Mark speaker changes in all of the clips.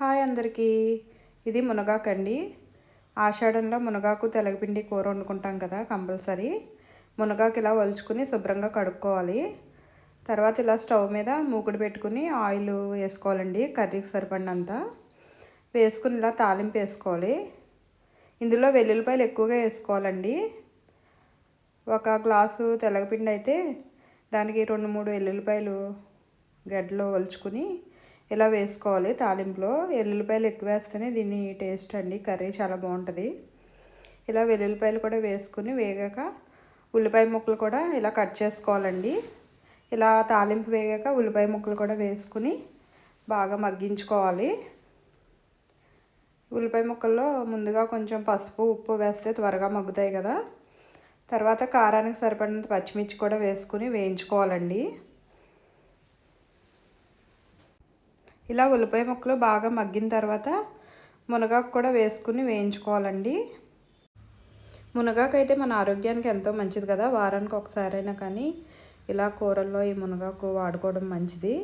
Speaker 1: Hi అందరికీ. ఇది మునగాకండి. ఆషాఢంలో మునగాకు తెలగపిండి కూర వండుకుంటాం కదా కంపల్సరీ. మునగాకు ఇలా వలుచుకుని శుభ్రంగా కడుక్కోవాలి. తర్వాత ఇలా స్టవ్ మీద మూకుడు పెట్టుకుని ఆయిల్ వేసుకోవాలండి కర్రీకి సరిపడినంత. వేసుకుని ఇలా తాలింపు వేసుకోవాలి. ఇందులో వెల్లుల్లిపాయలు ఎక్కువగా వేసుకోవాలండి. ఒక గ్లాసు తెలగపిండి అయితే దానికి రెండు మూడు వెల్లుల్లిపాయలు గడ్డలో వలుచుకుని ఇలా వేసుకోవాలి? తాలింపులో ఎల్లుల్లిపాయలు ఎక్కువ వేస్తేనే దీని టేస్ట్ అండి కర్రీ చాలా బాగుంటుంది. ఇలా వెల్లుల్లిపాయలు కూడా వేసుకుని వేగాక ఉల్లిపాయ ముక్కలు కూడా ఇలా కట్ చేసుకోవాలండి. ఇలా తాలింపు వేగాక ఉల్లిపాయ ముక్కలు కూడా వేసుకుని బాగా మగ్గించుకోవాలి. ఉల్లిపాయ ముక్కల్లో ముందుగా కొంచెం పసుపు ఉప్పు వేస్తే త్వరగా మగ్గుతాయి కదా. తర్వాత కారానికి సరిపడినంత పచ్చిమిర్చి కూడా వేసుకుని వేయించుకోవాలండి. ఇలా ఉల్లిపాయ ముక్కలు బాగా మగ్గిన తర్వాత మునగాకు కూడా వేసుకుని వేయించుకోవాలండి. మునగాకు అయితే మన ఆరోగ్యానికి ఎంతో మంచిది కదా వారానికి ఒకసారైనా కానీ. ఇలా కూరల్లో ఈ మునగాకు వాడుకోవడం మంచిది.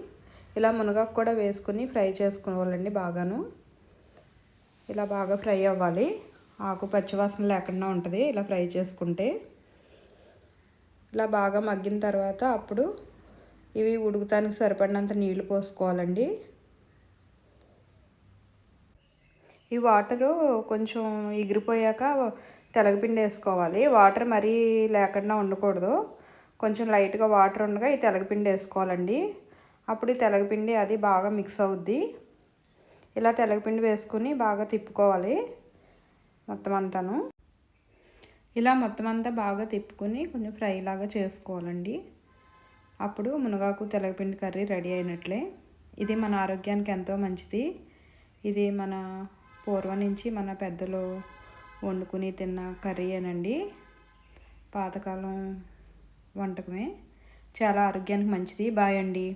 Speaker 1: ఇలా మునగాకు కూడా వేసుకుని ఫ్రై చేసుకోవాలండి బాగాను. ఇలా బాగా ఫ్రై అవ్వాలి. ఆకు పచ్చివాసన లేకుండా ఉంటుంది ఇలా ఫ్రై చేసుకుంటే. ఇలా బాగా మగ్గిన తర్వాత అప్పుడు ఇవి ఉడుకుతానికి సరిపడినంత నీళ్ళు పోసుకోవాలండి. ఈ వాటరు కొంచెం ఎగిరిపోయాక తెలగపిండి వేసుకోవాలి. వాటర్ మరీ లేకుండా ఉండకూడదు. కొంచెం లైట్గా వాటర్ ఉండగా ఈ తెలగపిండి వేసుకోవాలండి. అప్పుడు ఈ తెలగపిండి అది బాగా మిక్స్ అవుద్ది. ఇలా తెలగపిండి వేసుకుని బాగా తిప్పుకోవాలి మొత్తం అంతాను. ఇలా మొత్తం అంతా బాగా తిప్పుకొని కొంచెం ఫ్రై లాగా చేసుకోవాలండి. అప్పుడు మునగాకు తెలగపిండి కర్రీ రెడీ అయినట్లే. ఇది మన ఆరోగ్యానికి ఎంతో మంచిది. ఇది మన పూర్వం నుంచి మన పెద్దలు వండుకుని తిన్న కర్రీ అనండి. పాతకాలం వంటకమే. చాలా ఆరోగ్యానికి మంచిది. బాయ్ అండి.